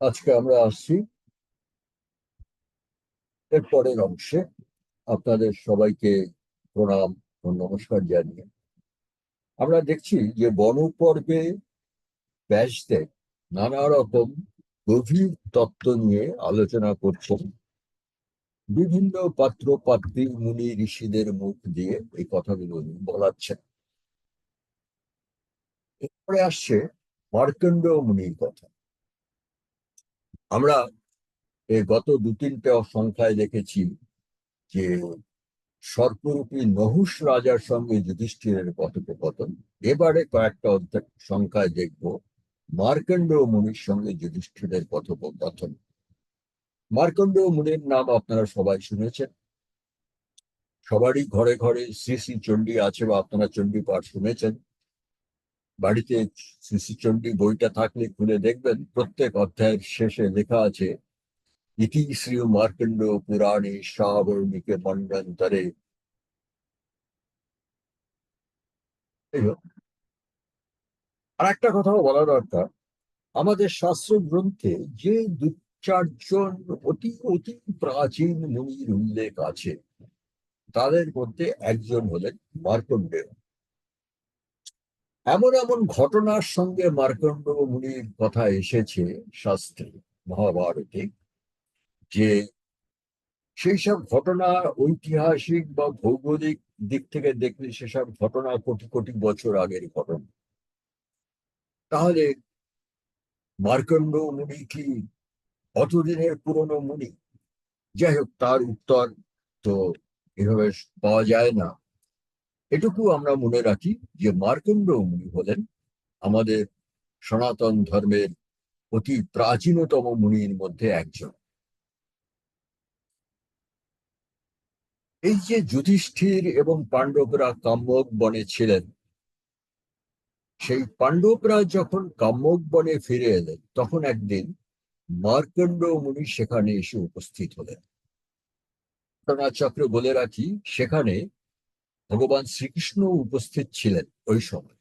আজকে আমরা আসছি এর পরের অংশে। আপনাদের সবাইকে প্রণাম ও নমস্কার জানিয়ে। আমরা দেখছি যে বনপর্বে ব্যাসদেব নানা রকম গভীর তত্ত্ব নিয়ে আলোচনা করছেন বিভিন্ন পাত্র পাত্রী মুনি, ঋষিদের মুখ দিয়ে এই কথাগুলো বলাচ্ছেন। এরপরে আসছে মার্কণ্ড মুনির কথা। আমরা এই গত দু তিনটে সংখ্যায় দেখেছি যে সর্পরূপী নহুষ রাজার সঙ্গে যুধিষ্ঠিরের কথোপকথন। এবারে কয়েকটা সংখ্যায় দেখব। মার্কণ্ড মুনির সঙ্গে যুধিষ্ঠিরের কথোপকথন। মার্কণ্ড মুনির নাম আপনারা সবাই শুনেছেন। সবারই ঘরে ঘরে শ্রী শ্রী চণ্ডী আছে বা আপনারা চণ্ডী পাঠ শুনেছেন। বাড়িতে শ্রী শ্রী চণ্ডী বইটা থাকলে খুলে দেখবেন, প্রত্যেক অধ্যায়ের শেষে লেখা আছে, ইতি শ্রী মার্কণ্ড পুরাণে শ্রাবণীকে মন্ডন্তরে আর একটা কথাও বলা দরকার, আমাদের শাস্ত্র গ্রন্থে যে দু চারজন অতি অতি প্রাচীন মুনির উল্লেখ আছে, তাদের মধ্যে একজন হলেন মার্কণ্ডেয়। এমন এমন ঘটনার সঙ্গে মার্কণ্ড মুনির কথা এসেছে শাস্ত্রে, মহাভারতে, যে সেই সব ঘটনা ঐতিহাসিক বা ভৌগোলিক দিক থেকে দেখলে সেসব ঘটনা কোটি কোটি বছর আগের ঘটনা। তাহলে মার্কণ্ড মুনি কি অতদিনের পুরনো মুনি? যাই হোক তার উত্তর তো এভাবে পাওয়া যায় না। এটুকু আমরা মনে রাখি যে মার্কণ্ড মুনি হলেন আমাদের সনাতন ধর্মের অতি প্রাচীনতম মুনির মধ্যে একজন। এই যে যুধিষ্ঠির এবং পাণ্ডবরা কাম্যক বনে ছিলেন, সেই পাণ্ডবরা যখন কাম্যক বনে ফিরে এলেন, তখন একদিন মার্কণ্ড মুনি সেখানে এসে উপস্থিত হলেন। চক্র বলে রাখি, সেখানে ভগবান শ্রীকৃষ্ণ উপস্থিত ছিলেন ওই সময়।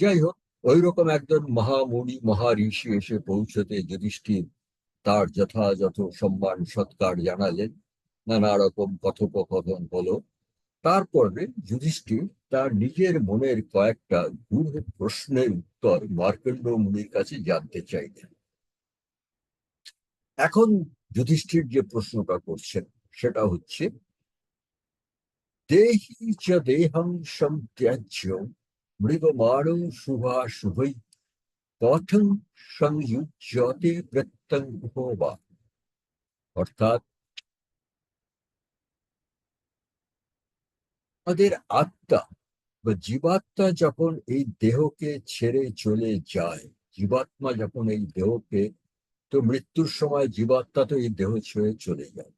যাই হোক ওই রকম একজন মহামুনি, মহাঋষি এসে পৌঁছতে যুধিষ্ঠির তার যথাযথ সম্মান, সৎকার জানালেন। নানা রকম কথোপকথন হলো। তারপরে যুধিষ্ঠির তার নিজের মনের কয়েকটা গূঢ় প্রশ্নের উত্তর মার্কণ্ড মুনির কাছে জানতে চাইলেন। এখন যুধিষ্ঠির যে প্রশ্নটা করছেন, সেটা হচ্ছে দেহি দেহং সম্ত্যাজ্য মৃগমাণ শুভা শুভৈ কথং সংযুজ্যতে প্রত্যং বা অর্থাৎ আমাদের আত্মা বা জীবাত্মা যখন এই দেহকে ছেড়ে চলে যায় জীবাত্মা যখন এই দেহকে তো মৃত্যুর সময় জীবাত্মা তো এই দেহ ছেড়ে চলে যায়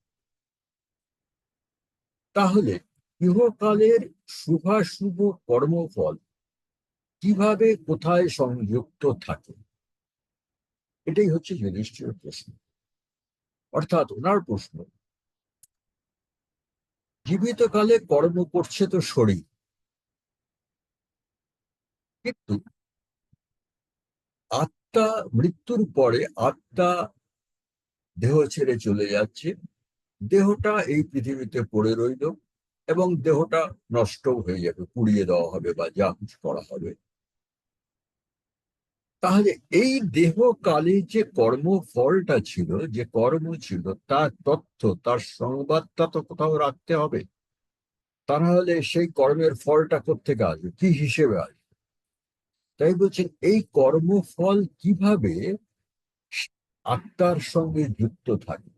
তাহলে ইহকালের শুভাশুভ কর্মফল কীভাবে কোথায় সংযুক্ত থাকে? এটাই হচ্ছে যুধিষ্ঠির প্রশ্ন। অর্থাৎ ওনার প্রশ্ন জীবিত কালে কর্ম করছে তো শরীর, কিন্তু আত্মা মৃত্যুর পরে আত্মা দেহ ছেড়ে চলে যাচ্ছে, দেহটা এই পৃথিবীতে পড়ে রইল এবং দেহটা নষ্ট হয়ে যাবে, পুড়িয়ে দেওয়া হবে বা যা কিছু করা হবে। তাহলে এই দেহ কালে যে কর্মফলটা ছিল, যে কর্ম ছিল, তার তথ্য, তার সংবাদটা তো কোথাও রাখতে হবে। তা সেই কর্মের ফলটা কোথেকে আসবে? কি হিসেবে আসবে? তাই বলছেন, এই কর্মফল কীভাবে আত্মার সঙ্গে যুক্ত থাকে?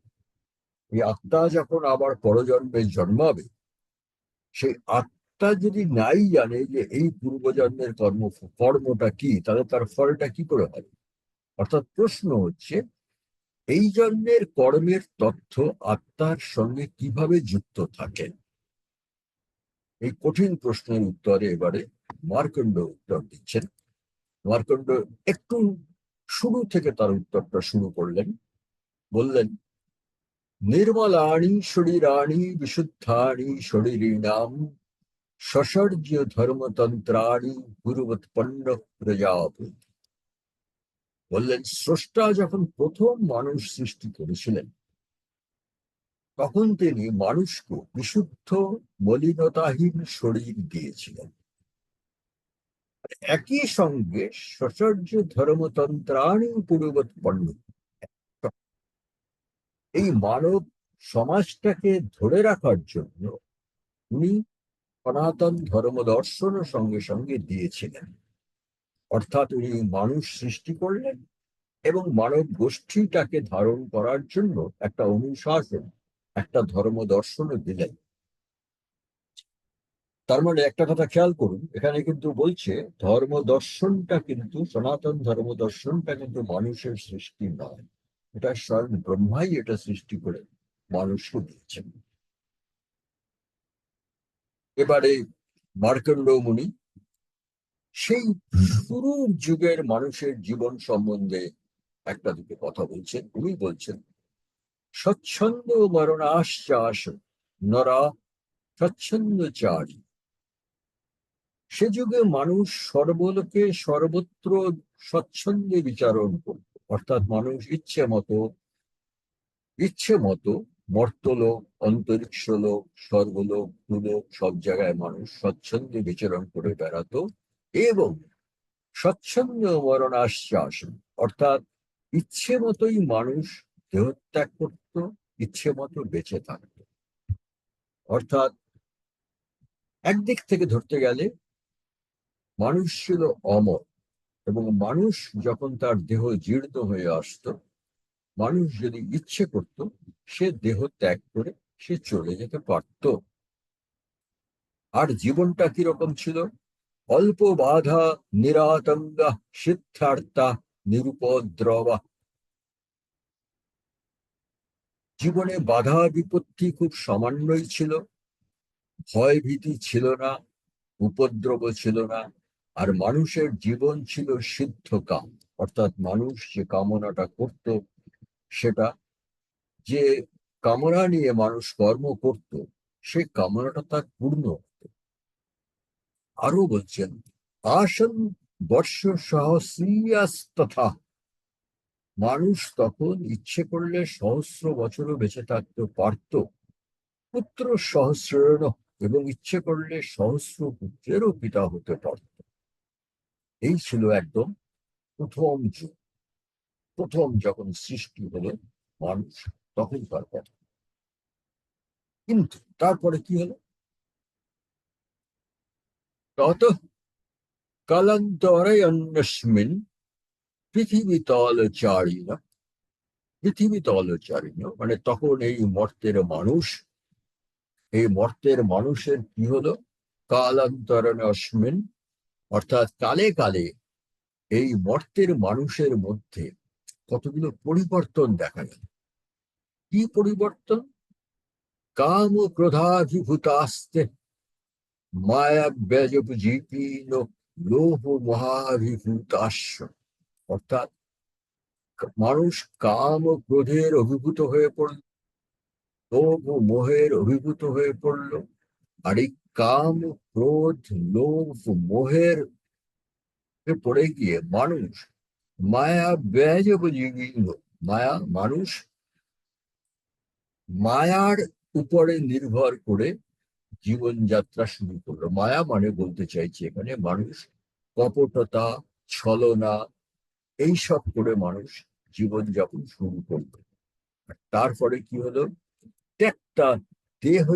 এই আত্মা যখন আবার পরজন্মে জন্মাবে সেই আত্মা যদি নাই জানে যে এই পূর্বজন্মের কর্ম, কর্মটা কি, তাহলে তার ফলটা কি করে হবে অর্থাৎ প্রশ্ন হচ্ছে, এই জন্মের কর্মের তথ্য আত্মার সঙ্গে কীভাবে যুক্ত থাকে? এই কঠিন প্রশ্নের উত্তরে এবারে মার্কণ্ড উত্তর দিচ্ছেন। মার্কণ্ড একটু শুরু থেকে তার উত্তরটা শুরু করলেন। বললেন নির্মলাণী শরীরাণী বিশুদ্ধাণী শরীরীণাম সসর্জ্য ধর্মতন্ত্রাণী গুরুবৎপন্ন প্রজাপতি বললেন স্রষ্টা যখন প্রথম মানুষ সৃষ্টি করেছিলেন তখন তিনি মানুষকে বিশুদ্ধ মলিনতাহীন শরীর দিয়েছিলেন একই সঙ্গে সচর্য ধর্মতন্ত্রাণী পূর্বোৎপন্ন এই মানব সমাজটাকে ধরে রাখার জন্য উনি সনাতন ধর্ম দর্শনের সঙ্গে সঙ্গে দিয়েছিলেন। অর্থাৎ উনি মানুষ সৃষ্টি করলেন এবং মানব গোষ্ঠীটাকে ধারণ করার জন্য একটা অনুশাসন, একটা ধর্ম দর্শনও দিলেন। তার মানে একটা কথা খেয়াল করুন, এখানে কিন্তু বলছে ধর্ম দর্শনটা কিন্তু সনাতন ধর্ম দর্শনটা কিন্তু মানুষের সৃষ্টি নয়। এটা স্বয়ং ব্রহ্মাই এটা সৃষ্টি করে, মানুষকে দিয়েছেন। এবারে মার্কণ্ড মুনি, সেই শুরুর যুগের মানুষের জীবন সম্বন্ধে একটা দুটো কথা বলছেন। উনি বলছেন, স্বচ্ছন্দ মরণাশ্বাস নরা স্বচ্ছন্দ চারি। সে যুগে মানুষ সর্বলোকে সর্বত্র স্বচ্ছন্দে বিচারণ করত। অর্থাৎ মানুষ ইচ্ছে মতো ইচ্ছে মতো মর্তলোক অন্তরিক্ষ লোক স্বর্গলোক, দুলোক সব জায়গায় মানুষ স্বচ্ছন্দে বিচরণ করে বেড়াতো এবং স্বচ্ছন্দ মরণাশ্বাস, অর্থাৎ ইচ্ছে মতোই মানুষ দেহত্যাগ করত, ইচ্ছে মতো বেঁচে থাকত। অর্থাৎ একদিক থেকে ধরতে গেলে মানুষ ছিল অমর এবং মানুষ যখন তার দেহ জীর্ণ হয়ে আসত, মানুষ যদি ইচ্ছে করত, সে দেহ ত্যাগ করে সে চলে যেতে পারত। আর জীবনটা কীরকম ছিল? অল্প বাধা নিরাতঙ্গা সিদ্ধার্থা নিরুপদ্রবা। জীবনে বাধা বিপত্তি খুব সামান্যই ছিল। ভয় ভীতি ছিল না উপদ্রব ছিল না। আর মানুষের জীবন ছিল সিদ্ধ কাম। অর্থাৎ মানুষ যে কামনাটা করত, সেটা যে কামনা নিয়ে মানুষ কর্ম করত, সে কামনাটা তার পূর্ণ হতো। আরও বলছেন, আসন বর্ষ সহস্রিয়াস তথা মানুষ তখন ইচ্ছে করলে সহস্র বছরও বেঁচে থাকতে পারত। পুত্র সহস্রেণ এবং ইচ্ছে করলে সহস্র পুত্রেরও পিতা হতে পারত। এই ছিল একদম প্রথম যুগ। প্রথম যখন সৃষ্টি হলো মানুষ, তখন তার কথা। কিন্তু তারপরে কি হলো? তত কালান্তরে অন্যস্মিন, পৃথিবী তলচারীন পৃথিবী তলচারীন মানে তখন এই মর্তের মানুষ, এই মর্তের মানুষের কি হলো? কালান্তরণ অস্মিন অর্থাৎ কালে কালে এই মর্তের মানুষের মধ্যে কতগুলো পরিবর্তন দেখা গেল? কি পরিবর্তন? কাম ক্রোধাভিভূতাস্তে মায়া ব্যজীপীন লোভ মহাভিভূতাস্য অর্থাৎ মানুষ কাম ও ক্রোধের অভিভূত হয়ে পড়ল লোভ মোহের অভিভূত হয়ে পড়ল আর এই কাম ক্রোধ, লোভ, মোহের পড়ে গিয়ে মানুষ, মায়া ব্যাজ মায়া, মানুষ, মায়ার উপরে নির্ভর করে জীবনযাত্রা শুরু করল। মায়া মানে বলতে চাইছি এখানে মানুষ, কপটতা, ছলনা, এইসব করে মানুষ জীবনযাপন শুরু করল। তারপরে কি হলো? ত্যাগটা দেহ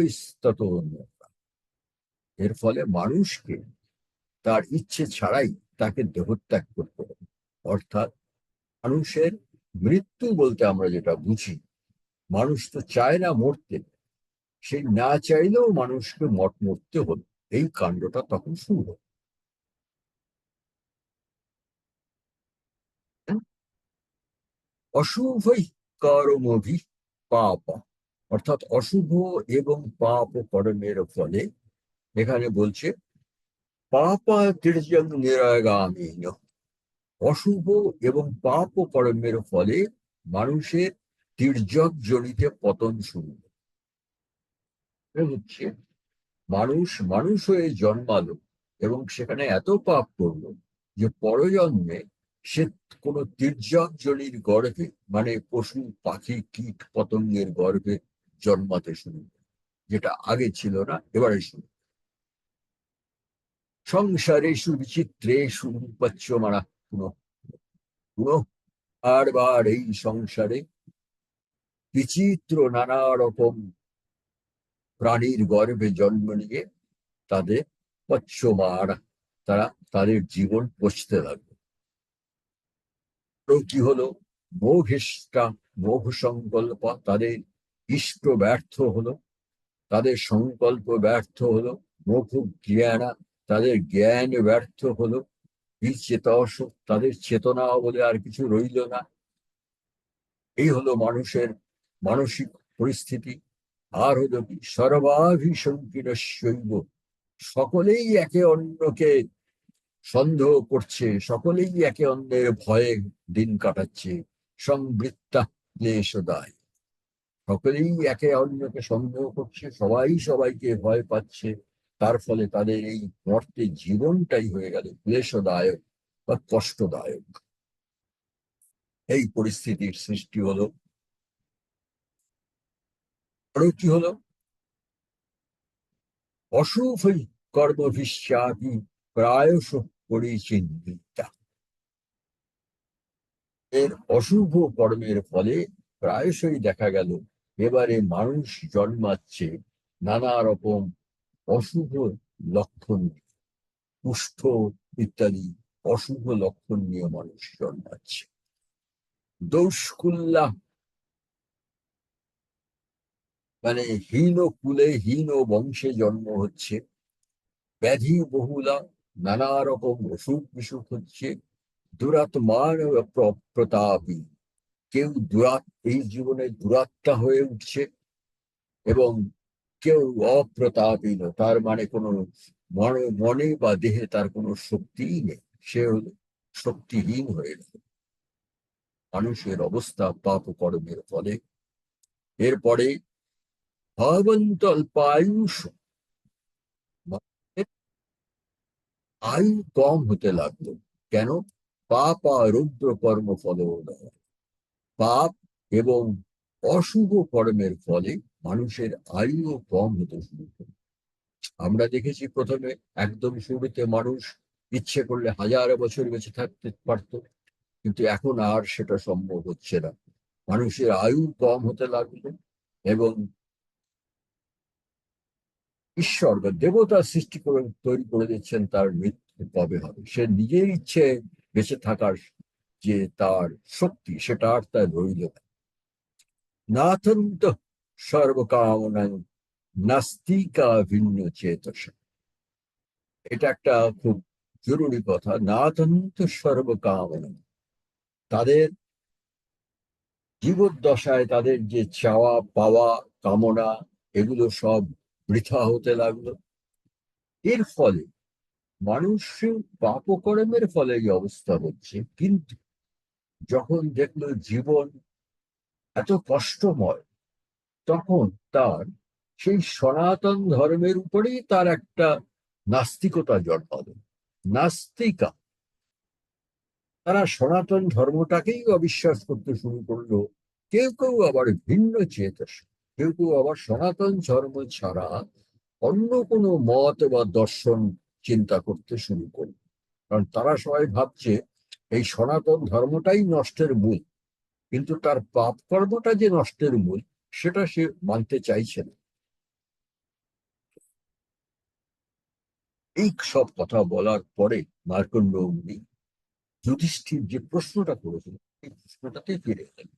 এর ফলে মানুষকে তার ইচ্ছে ছাড়াই তাকে দেহত্যাগ করতে হবে। অর্থাৎ মানুষের মৃত্যু বলতে আমরা যেটা বুঝি, মানুষ তো চায় না মরতে সেই না চাইলেও মানুষকে মট মরতে হলো। এই কাণ্ডটা তখন শুরু হলো। অশুভই কর্মভি পাপ, অর্থাৎ অশুভ এবং পাপ কর্মের ফলে এখানে বলছে পাপা তির্যং নিরাগামী অশুভ এবং পাপ কর্মের ফলে মানুষের তির্যক জনিতে পতন শুরু হচ্ছে, মানুষ মানুষ হয়ে জন্মালো এবং সেখানে এত পাপ করল যে পরজন্মে সে কোনো তির্যক জনির গর্ভে মানে পশু, পাখি, কীট, পতঙ্গের গর্ভে জন্মাতে শুরু যেটা আগে ছিল না, এবারে শুরু সংসারেষু বিচিত্রেষু রূপাচ্যমানা পুনঃ পুনঃ এই সংসারে বিচিত্র নানা রকম প্রাণীর গর্ভে জন্ম নিয়ে তাদের পচ্যমার তারা তাদের জীবন পচতে লাগবে তো কি হলো? মোঘিষ্টা মোঘ সংকল্প তাদের ইষ্ট ব্যর্থ হলো, তাদের সংকল্প ব্যর্থ হলো, মোঘ জ্ঞানা তাদের জ্ঞান ব্যর্থ হলো বিচেতস তাদের চেতনা বলে আর কিছু রইল না। এই হলো মানুষের মানসিক পরিস্থিতি। আর হলো কি সর্বাভিসংকীর্ণ সকলেই একে অন্যকে সন্দেহ করছে, সকলেই একে অন্যের ভয়ে দিন কাটাচ্ছে সংবৃত্তা ক্লেশদায় সকলেই একে অন্যকে সন্দেহ করছে, সবাই সবাইকে ভয় পাচ্ছে। তার ফলে তাদের এই মর্তে জীবনটাই হয়ে গেল ক্লেশদায়ক বা কষ্টদায়ক। এই পরিস্থিতির সৃষ্টি হলো। আরও কি হলো? অশুভ কর্মভিশ্চাপি প্রায়শ পরিচিন্তিতা। এর অশুভ কর্মের ফলে প্রায়শই দেখা গেল, এবারে মানুষ জন্মাচ্ছে নানা রকম অশুভ লক্ষণ। কুষ্ঠ ইত্যাদি অশুভ লক্ষণ নিয়ে মানুষ জন্মাচ্ছে। দৌষ্কুল্লা মানে হীন কুলে হীন বংশে জন্ম হচ্ছে। ব্যাধি বহুলা নানা রকম অসুখ বিসুখ হচ্ছে। দুরাত্মান প্র- প্রতাপী। কেউ দুরাত, এই জীবনে দুরাত্মা হয়ে উঠছে এবং কেউ অপ্রতাপীন তার মানে কোনো মনে বা দেহে তার কোনো শক্তিই নেই। সে শক্তিহীন হয়ে গেল। মানুষের অবস্থা পাপ কর্মের ফলে। এরপরে ভাবন্ত অল্পায়ুষ আয়ু কম হতে লাগল। কেন? পাপ আর রুদ্র কর্ম ফল পাপ এবং অশুভ কর্মের ফলে মানুষের আয়ুও কম হতে শুরু করে। আমরা দেখেছি প্রথমে একদম শুরুতে মানুষ ইচ্ছে করলে হাজার বছর বেঁচে থাকতে পারত, কিন্তু এখন আর সেটা সম্ভব হচ্ছে না। মানুষের আয়ু কম হতে লাগল এবং ঈশ্বর বা দেবতা সৃষ্টি করে, তৈরি করে দিচ্ছেন তার মৃত্যু কবে হবে? সে নিজের ইচ্ছে বেঁচে থাকার যে তার শক্তি, সেটা আর তার রইল না। সর্বকামনাং নাস্তিকা ভিন্ন চেতস এটা একটা খুব জরুরি কথা। নাথন্ত সর্বকামনা। তাদের জীবদ্দশায় তাদের যে চাওয়া, পাওয়া, কামনা, এগুলো সব বৃথা হতে লাগল। এর ফলে মানুষ পাপকর্মের ফলে এই অবস্থা হচ্ছে। কিন্তু যখন দেখল জীবন এত কষ্টময় তখন তার সেই সনাতন ধর্মের উপরেই তার একটা নাস্তিকতা জন্মালো নাস্তিকা। তারা সনাতন ধর্মটাকেই অবিশ্বাস করতে শুরু করল। কেউ কেউ আবার ভিন্ন চেতস, কেউ কেউ আবার সনাতন ধর্ম ছাড়া অন্য কোনো মত বা দর্শন চিন্তা করতে শুরু করল। কারণ তারা সবাই ভাবছে, এই সনাতন ধর্মটাই নষ্টের মূল। কিন্তু তার পাপ কর্মটা যে নষ্টের মূল সেটা সে মানতে চাইছে না। এই সব কথা বলার পরে মার্কণ্ড মুনি যুধিষ্ঠির যে প্রশ্নটা করেছিল এই প্রশ্নটাতে ফিরে এলেন।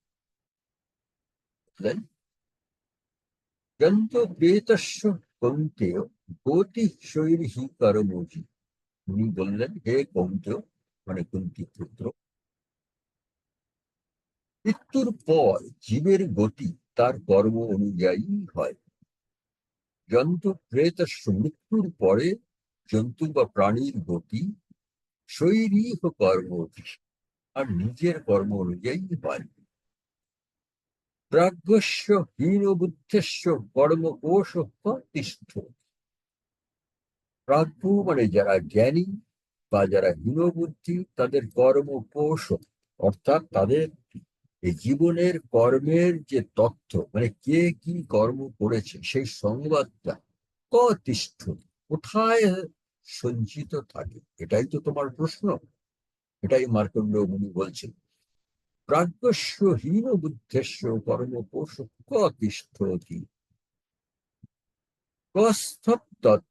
উনি বললেন, হে কৌন্তেয় মানে কুন্তি পুত্র, মৃত্যুর পর জীবের গতি তার কর্ম অনুযায়ী হয়। জন্তু প্রেতস্য মৃত্যুর পরে জন্তু বা প্রাণীর গতি শৈরীহ কর্ম আর নিজের কর্ম অনুযায়ী হয়। প্রাজ্ঞস্য হীনবুদ্ধস্য কর্মকোষ তিষ্ঠ প্রাজ্ঞ মানে যারা জ্ঞানী বা যারা হীনবুদ্ধি তাদের কর্ম পোষণ অর্থাৎ তাদের এই জীবনের কর্মের যে তথ্য মানে কে কি কর্ম করেছে, সেই সংবাদটা কতিষ্ঠ কোথায় সঞ্চিত থাকে? এটাই তো তোমার প্রশ্ন। এটাই মার্কণ্ড মুনি বলছেন। প্রাজ্ঞস্য হীন বুদ্ধেস্য কর্ম পোষ কতিষ্ঠতি কস্থপ্তৎ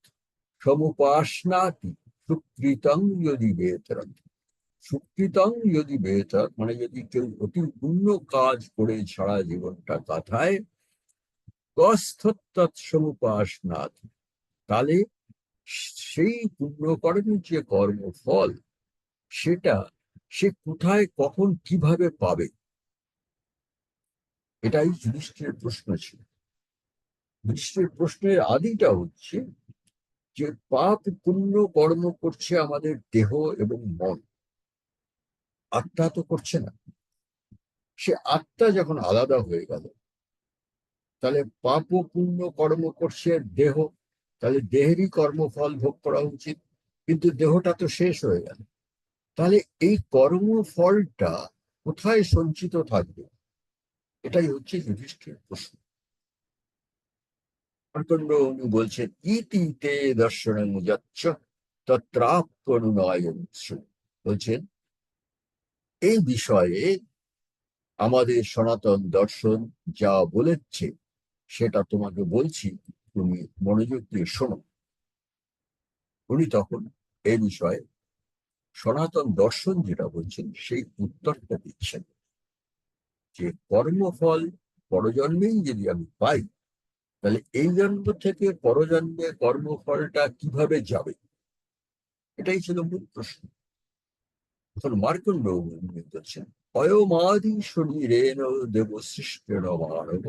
সমুপাসনাতি সুকৃতং যদি বেতরম সুকৃতং যদি বেতর মানে যদি কেউ অতি পূর্ণ কাজ করে ছাড়া জীবনটা কাটায় কস্থত্তৎ সমুপাসনাতি তাহলে সেই পুণ্যকর্মের যে কর্মফল, সেটা সে কোথায়, কখন, কীভাবে পাবে? এটাই যুধিষ্ঠির প্রশ্ন ছিল। যুধিষ্ঠির প্রশ্নের আদিটা হচ্ছে যে পাপ পুণ্য কর্ম করছে আমাদের দেহ এবং মন। আত্মা তো করছে না। সে আত্মা যখন আলাদা হয়ে গেল, তাহলে পাপ পুণ্য কর্ম করছে দেহ, তাহলে দেহেরই কর্মফল ভোগ করা উচিত, কিন্তু দেহটা তো শেষ হয়ে গেল। তাহলে এই কর্মফলটা কোথায় সঞ্চিত থাকবে? এটাই হচ্ছে যুধিষ্ঠির প্রশ্ন। মার্কণ্ড উনি বলছেন ইতিতে দর্শন যাচ্ছ তত্রাপনুনয়ন বলছেন এই বিষয়ে আমাদের সনাতন দর্শন যা বলেছে, সেটা তোমাকে বলছি, তুমি মনোযোগ দিয়ে শোনো। উনি তখন এই বিষয়ে সনাতন দর্শন যেটা বলছেন, সেই উত্তরটা দিচ্ছেন যে কর্মফল পরজন্মেই যদি আমি পাই, তাহলে এই জন্ম থেকে পরজন্মে কর্মফলটা কীভাবে যাবে? এটাই ছিল মূল প্রশ্ন। মার্কণ্ড বলছেন অয়মাদি শরীরেণ দেব সৃষ্টের মানব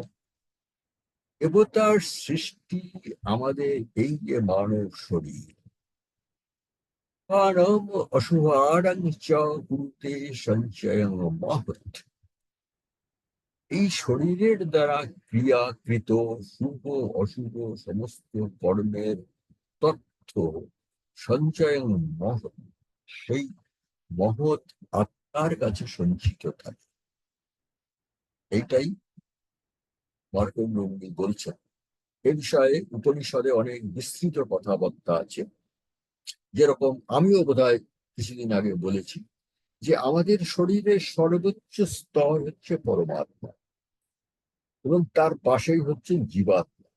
দেবতার সৃষ্টি আমাদের এই যে মানব শরীর মানব অশুভারং চ কুরুতে সঞ্চয়ং মহৎ এই শরীরের দ্বারা ক্রিয়াকৃত শুভ অশুভ সমস্ত কর্মের তথ্য সঞ্চয় মহৎ সেই মহৎ আত্মার কাছে সঞ্চিত থাকে। এইটাই মার্কণ্ড উনি বলছেন। এ বিষয়ে উপনিষদে অনেক বিস্তৃত কথাবার্তা আছে। যেরকম আমিও বোধহয় কিছুদিন আগে বলেছি যে আমাদের শরীরের সর্বোচ্চ স্তর হচ্ছে পরমাত্মা এবং তার পাশেই হচ্ছে জীবাত্মা।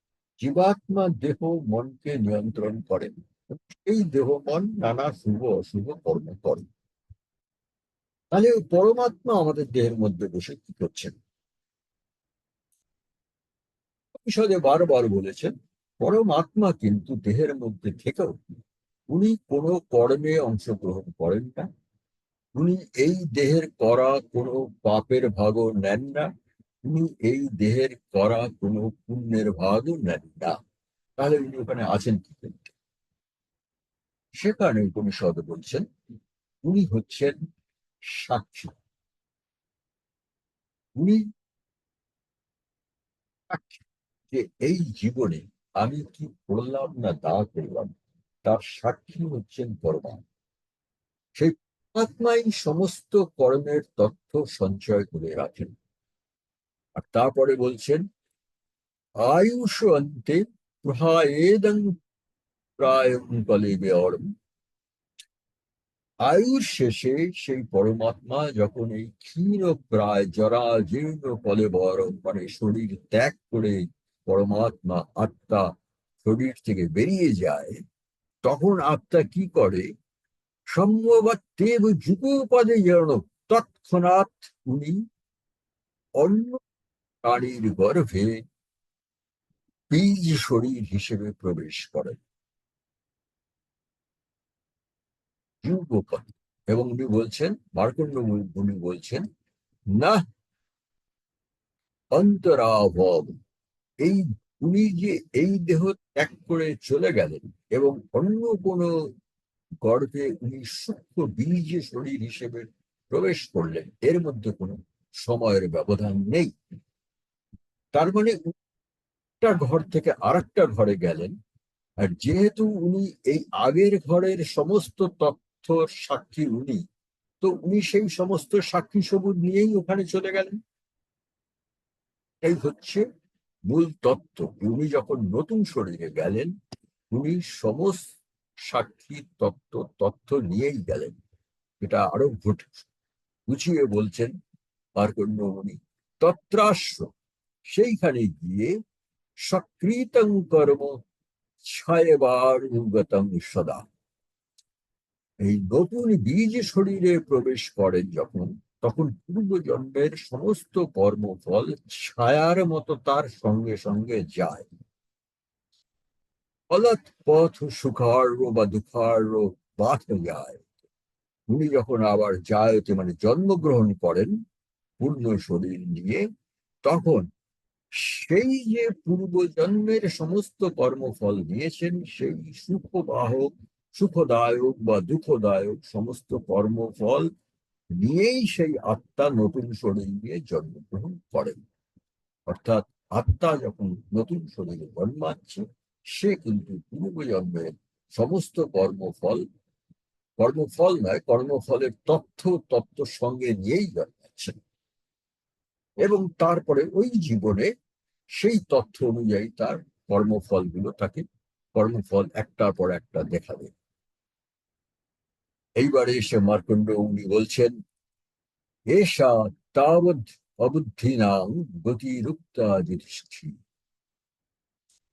জীবাত্মা দেহ মনকে নিয়ন্ত্রণ করেন এই দেহ মন নানা শুভ অশুভ কর্ম করে। তাহলে ওই পরমাত্মা আমাদের দেহের মধ্যে বসে কি করছেন? উপনিষদে বারবার বলেছেন, পরমাত্মা কিন্তু দেহের মধ্যে থেকেও উনি কোনো কর্মে অংশগ্রহণ করেন না। উনি এই দেহের করা কোনো পাপের ভাগও নেন না। উনি এই দেহের করা কোনো পুণ্যের ভাগও নেন না। তাহলে উনি ওখানে আছেন কি করতে সে কারণে উপনিষদ বলছেন, উনি হচ্ছেন সাক্ষী। উনি যে এই জীবনে আমি কি করলাম না দা করলাম, তার সাক্ষী হচ্ছেন পরমাত্মা সেই আত্মাই সমস্ত কর্মের তথ্য সঞ্চয় করে রাখেন। আর তারপরে বলছেন, আয়ুষ অন্তে প্রহায়েদং প্রায় কলে বেয়রম আয়ুর শেষে সেই পরমাত্মা যখন এই ক্ষীণ প্রায় জরা জীর্ণ কলে বরম মানে শরীর ত্যাগ করে পরমাত্মা আত্মা শরীর থেকে বেরিয়ে যায়, তখন আত্মা কি করে? সম্ভবতেব যুগোপদে যেন তৎক্ষণাৎ উনি অন্য প্রাণীর গর্ভে বীজ শরীর হিসেবে প্রবেশ করেন। এবং উনি বলছেন, মার্কণ্ড উনি বলছেন, না, অন্তরাভব। এই উনি যে এই দেহ ত্যাগ করে চলে গেলেন এবং অন্য কোনো গর্ভে উনি সূক্ষ্ম বীজ শরীর হিসেবে প্রবেশ করলেন, এর মধ্যে কোনো সময়ের ব্যবধান নেই। তার মানে একটা ঘর থেকে আরেকটা ঘরে গেলেন। আর যেহেতু উনি এই আগের ঘরের সমস্ত তথ্য তথ্য সাক্ষী উনি। তো উনি সেই সমস্ত সাক্ষী সবুজ নিয়েই ওখানে চলে গেলেন। এই হচ্ছে মূল তত্ত্ব। উনি যখন নতুন শরীরে গেলেন, উনি সমস্ত সাক্ষী তত্ত্ব তথ্য নিয়েই গেলেন। এটা আরও ঘটে। গুছিয়ে বলছেন মার্কণ্ড মুনি তত্রাশ্র সেইখানে গিয়ে সক্রিতং কর্ম ছয়বার সদা। এই নতুন বীজ শরীরে প্রবেশ করেন যখন, তখন পূর্বজন্মের সমস্ত কর্মফল ছায়ার মতো তার সঙ্গে সঙ্গে যায়। ফলত পথ সুখার্য বা দুঃখার্য বাধ যায়। উনি যখন আবার জায়তে মানে জন্মগ্রহণ করেন পূর্ণ শরীর নিয়ে, তখন সেই যে পূর্বজন্মের সমস্ত কর্মফল নিয়েছেন, সেই সুখবাহক সুখদায়ক বা দুঃখদায়ক সমস্ত কর্মফল নিয়েই সেই আত্মা নতুন শরীর নিয়ে জন্মগ্রহণ করেন অর্থাৎ আত্মা যখন নতুন শরীরে জন্মাচ্ছে, সে কিন্তু পূর্বজন্মের সমস্ত কর্মফল কর্মফল নয়, কর্মফলের তথ্য, তত্ত্ব সঙ্গে নিয়েই জন্মাচ্ছে। এবং তারপরে ওই জীবনে সেই তথ্য অনুযায়ী তার কর্মফলগুলো তাকে, কর্মফল একটার পর একটা দেখাবে। এইবারে এসে মার্কণ্ড উনি বলছেন এসা তাবৎ অবুদ্ধিনাং গতিরুক্তা যুধিষ্ঠির।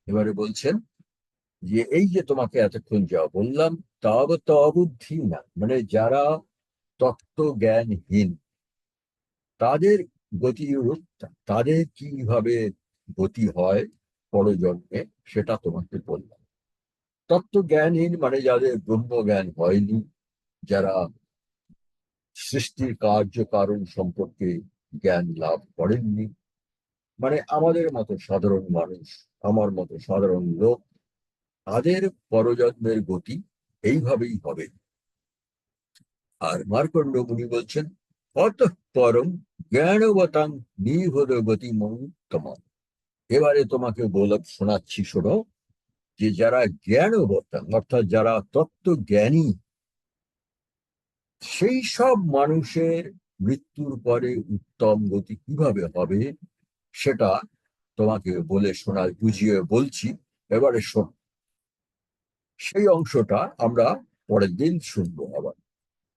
এবারে বলছেন যে, এই যে তোমাকে এতক্ষণ যা বললাম, তাবৎ অবুদ্ধি না মানে যারা তত্ত্ব জ্ঞানহীন তাদের গতিরূপ তাদের কীভাবে গতি হয় পরজন্মে, সেটা তোমাকে বললাম। তত্ত্ব জ্ঞানহীন মানে যাদের ব্রহ্ম জ্ঞান হয়নি যারা সৃষ্টির কার্য কারণ সম্পর্কে জ্ঞান লাভ করেননি মানে আমাদের মতো সাধারণ মানুষ, আমার মতো সাধারণ লোক, তাদের পরজন্মের গতি এইভাবেই হবে। আর মার্কণ্ড মুনি বলছেন, অত পরম জ্ঞানবতাং নিভদ গতি মঙ্গমান এবারে তোমাকে বলে শোনাচ্ছি, শোনো, যে যারা জ্ঞানবতাং, অর্থাৎ যারা তত্ত্ব জ্ঞানী সেই সব মানুষের মৃত্যুর পরে উত্তম গতি কীভাবে হবে, সেটা তোমাকে বলে শোনা বুঝিয়ে বলছি। এবারে শোন। সেই অংশটা আমরা পরের দিন শুনব আবার।